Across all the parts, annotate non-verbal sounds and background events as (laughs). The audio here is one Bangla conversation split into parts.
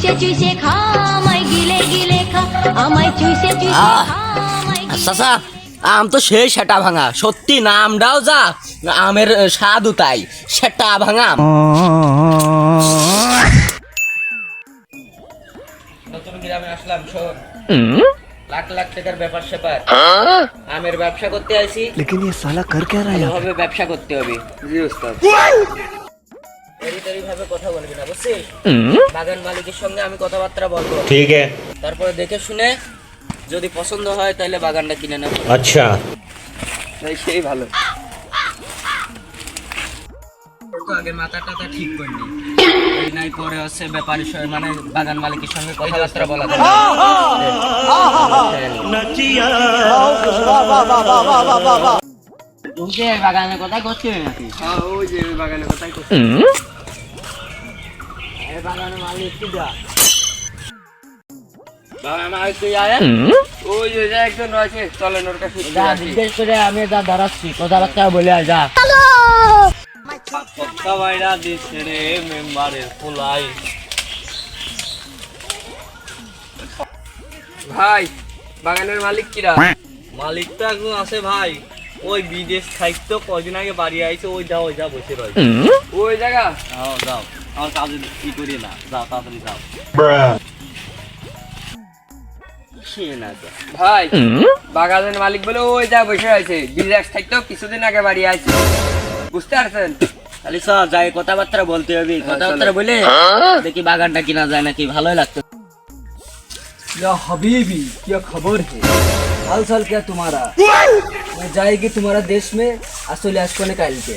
চুষে চুষে খা আমায় গিলে গিলে খা আমায় চুষে চুষে আহ! খা আমায় গিলে চাচা আম তো সেই সেটা ভাঙা সত্যি নামটাও যা আমের স্বাদও তাই সেটা ভাঙা আম। নতুন গ্রামে আসলাম শোন লাখ লাখ টাকার ব্যাপার স্যাপার আমের ব্যবসা করতে আইছি लेकिन ये साला कर क्या रहा है यहाँ पे? ভাবে ব্যবসা করতে হবে জি ওস্তাদ এইভাবে কথা বলবি না বুঝছিস? বাগান মালিকের সঙ্গে আমি কথাবার্তা বলব। ঠিক আছে। তারপরে দেখে শুনে যদি পছন্দ হয় তাহলে বাগানটা কিনে নেব। আচ্ছা। সেই ভালো। আগে মাথা টাথা ঠিক করিনি। নাই পরে হচ্ছে ব্যাপারী মানে বাগান মালিকের সঙ্গে কথাবার্তা বলা যাবে বাগানের কথা করছি নাকি? হ্যাঁ, ওই যে বাগানের কথাই করছি। একটু যা। আমি যা দাঁড়াচ্ছি বলে যা। দিচ্ছে রে মেম্বারের ফুলাই ভাই বাগানের মালিক কিরা? মালিক তো একজন আছে ভাই। ওই বিদেশ খাইতো কদিন আগে বাড়ি আইছে ওই যাও ওই যা বসে রয়েছে। ওই জায়গা? যাও। আমার কাজে কি করি না যাও তাড়াতাড়ি যাও সে না যা ভাই বাগানের মালিক বলে ওই যা বসে আছে বিদেশ থাকতো কিছুদিন আগে বাড়ি আইছে বুঝতে পারছেন খালি সব যাই কথাবার্তা বলতে হবে কথাবার্তা বলে দেখি বাগানটা কিনা যায় নাকি ভালোই লাগতো या हबीबी क्या खबर है हाल साल क्या तुम्हारा मैं जाएगी तुम्हारा देश में असली आशकोने काल के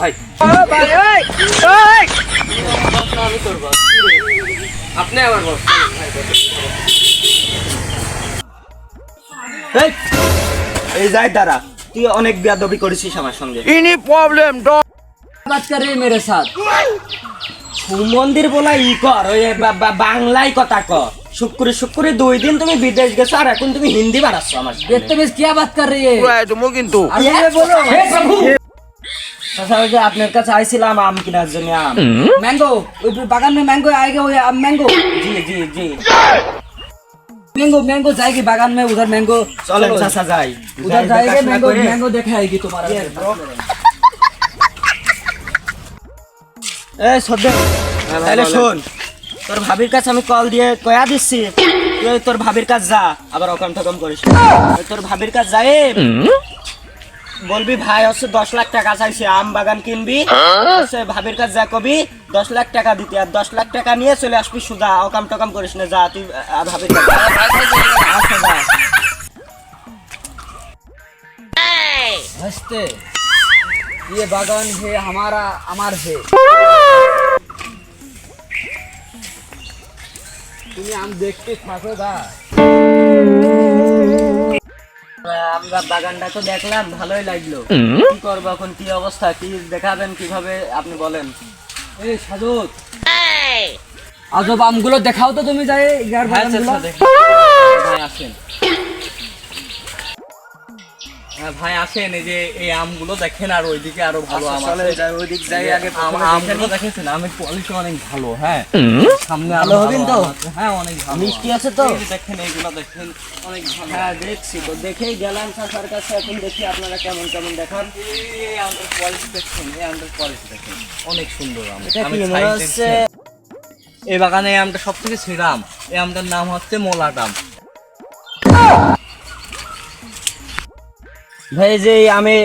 ভাই ভাই ভাই ভাই ভাই। আপনি আমার এই যাই দাঁড়া তুই অনেক বেয়াদবি করেছিস আমার সঙ্গে। ইনি প্রবলেম বাত মেরে সাথ সুমন্দির বলা ই কর বাংলায় কথা কর। শুক্র শুক্র দুই দিন তুমি বিদেশ গেছো আর এখন তুমি হিন্দি বানাচ্ছ আমার সামনে। बदतमीज क्या बात कर रही है अभी ये बोलो हे प्रभु চাচা, ওই যে আপনার কাছে আইছিলাম আম কেনার জন্য আম मैंगो बागान में मैंगो आएगा वो मैंगो জি জি জি मैंगो मैंगो जाएगी बागान में उधर मैंगो চলেন चलो, চাচা যাই उधर যাই, जाएंगे দেখাশোনা मैंगो করে। मैंगो देखाएगी तुम्हारा এই সদ্য তাহলে শোন তোর ভাবির কাছে আমি কল দিয়ে কয়া দিচ্ছি তুই তোর ভাবির কাছে যা আবার অকাম ঠকম করিস। তোর ভাবির কাছে যাই। বলবি ভাই হচ্ছে দশ লাখ টাকা চাইছে আম বাগান কিনবি। ভাবির কাছে যা কবি দশ লাখ টাকা দিতে। আর দশ লাখ টাকা নিয়ে চলে আসবি সুদা অকাম টকাম করিস না যা তুই ভাবির কাছে হ্যাঁ, ইয়ে বাগান হে আমারা আমার হে। তুমি আম দেখতে থাকো দা। আমরা বাগানটা তো দেখলাম ভালোই লাগল। কি করব এখন কি অবস্থা? কি দেখাবেন কীভাবে? আপনি বলেন। এই সাজত আজব আমগুলো দেখাও তো তুমি যাই ইয়ার বাগানগুলো। ভাই আসেন। হ্যাঁ, ভাই আসেন এই যে এই আমগুলো দেখেন আর ওইদিকে আরও ভালো আম আছে। ওইদিক যাই আগে আমগুলো দেখেছেন আমের কোয়ালিটি অনেক ভালো হ্যাঁ। সামনে হবেন তো? হ্যাঁ অনেক ভালো। মিষ্টি আছে তো? দেখেন এইগুলো দেখেন অনেক ভালো। হ্যাঁ দেখছি তো দেখেই গেলাম চাচার কাছে এখন দেখি আপনারা কেমন কেমন দেখান। এই- আমটার কোয়ালিটি দেখছেন এই আমটার কোয়ালিটি দেখেন। অনেক সুন্দর আম। এটা কি মনে হচ্ছে? এই বাগানে এই আমটা সব থেকে সেরা আম। এই আমটার নাম হচ্ছে মোলাট আম। ভাই যে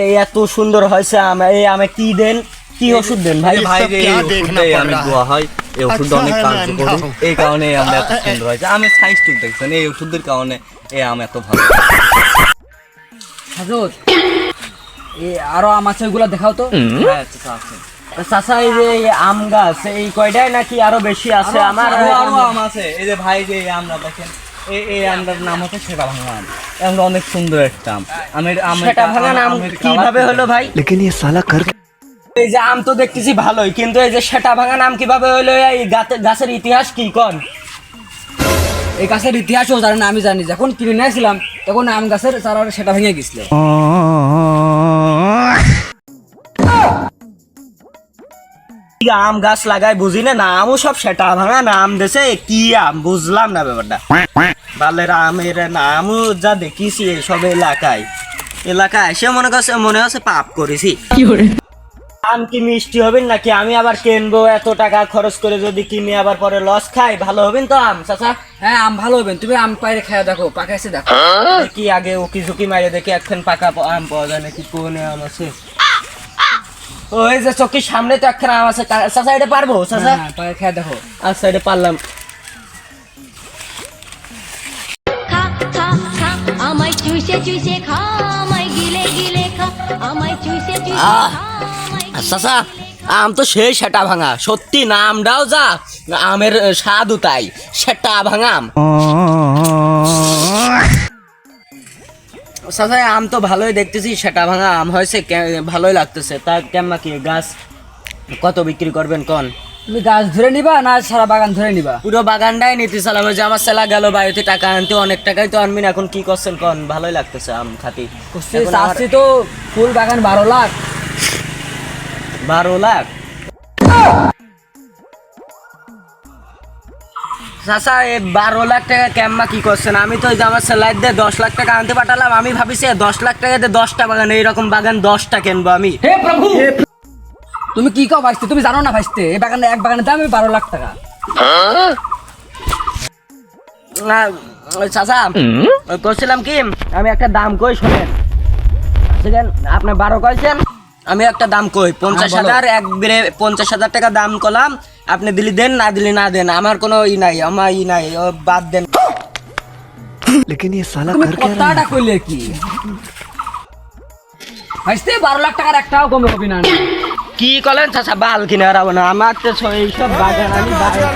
এই এত সুন্দর হয়েছে আম এই আমে কি দেন? কি ওষুধ দেন? ভাই ভাই যে এই ওষুধটা এই হয় এই ওষুধটা অনেক কার্যকরী। এই কারণে এত (laughs) সুন্দর হয়েছে। আমের সাইজ টুক দেখছেন এই ওষুধের কারণে এই আম এত ভালো। সাজত এই আরও আম আছে ওগুলো দেখাও তো। হ্যাঁ আছে চাচা এই যে আম গাছ এই কয়টাই নাকি আরও বেশি আছে আমার? আরও আম আছে। এই যে ভাই যে আমরা দেখেন। এই এই আমটার নাম হচ্ছে সেটা ভাঙা আম আমটা অনেক সুন্দর একটা আম আমের আমের সেটা ভাঙা নাম আমের কিভাবে colour হলো ভাই लेकिन ये साला कर এই যে আম তো দেখতেছি ভালোই কিন্তু এই যে সেটা ভাঙা নাম কিভাবে হলো এই গাতে- গাছের ইতিহাস কি কোন এই গাছের ইতিহাসও জানেন আমি জানি যখন কিনে নিয়েছিলাম তখন আম গাছের চারা সেটা ভেঙে গেছিল কি আম গাছ লাগাই বুঝি না? না আমও সব সেটা ভাঙা না আম দেশে কি আম? বুঝলাম না ব্যাপারটা। বালের আমের নামও যা দেখিছি সব এলাকায়। এলাকায় এসে মনে করছে মনে হচ্ছে পাপ করেছি। আম কি মিষ্টি হবেন নাকি? আমি আবার কিনবো এত টাকা খরচ করে যদি কিনে আবার পরে লস খাই ভালো হবেন তো আম চাচা? হ্যাঁ আম ভালো হবেন। তুমি আম পাইরে খেয়ে দেখো পাকাইছে দেখো। কি আগে উকি ঝুঁকি মারে দেখি একখান পাকা আম পাওয়া যায় নাকি? কোনে আম আছে? ওই যে চোখের সামনে তো একখান আম আছে কা- চাচা এটা পারব? চাচা? হ্যাঁ খেয়ে দেখো। আচ্ছা এটা পারলাম। খা খা খা আমায় চুষে চুষে খা আমায় গিলে গিলে খা আমায় চুষে চুষে খা আহ! আমায় গিলে চাচা আম তো সেই সেটা ভাঙা। সত্যি নামটাও যা আমের স্বাদও তাই সেটা ভাঙা আম চাচা আম তো ভালোই দেখতেছি সেটা ভাঙা আম হয়েছে ভালোই লাগতেছে। তা কেমন কি গাছ কত বিক্রি করবেন কোন? তুমি গাছ ধরে নিবা না সারা বাগান ধরে নিবা? পুরো বাগানটাই নিতে চালাম যে আমার সেলা গেল বাড়িতে টাকা আনতে অনেক টাকাই তো আনবেন এখন কি করছেন কোন? ভালোই লাগতেছে আম খাতি চাষি তো ফুল বাগান বারো লাখ। বারো লাখ? চাচা এ বারো লাখ টাকা ক্যাম্মা কি করছেন? আমি তো ওই যে আমার সেলাই দিয়ে দশ লাখ টাকা আনতে পাঠালাম আমি ভাবিছি দশ লাখ টাকা দিয়ে দশটা বাগান এইরকম বাগান দশটা কিনবো আমি। হে প্রভু! তুমি কি কও ভাইস্তে? তুমি জানো না ভাইস্তে এই বাগানে এক বাগানের দাম বারো লাখ টাকা। না, ওই চাচা ওই করছিলাম কি আমি একটা দাম কই শোনেন। সেখান আপনি বারো কইছেন? আমি একটা দাম কই পঞ্চাশ হ্যাঁ, বলো। হাজার এক বেড়ে পঞ্চাশ হাজার টাকা দাম করলাম আপনি দিলি দেন না দিলি না দেন আমার কোনো ই নাই আমার ই নাই ও বাদ দেন लेकिन ये साला তুমি कर क्या रहा है কথাটা কইলে কি ভাইস্তে বারো লাখ টাকার একটাও কমে হবে না কি করলেন চাচা বাল কিনে হারাবো না আমার তো এইসব বাগান আমি বাগান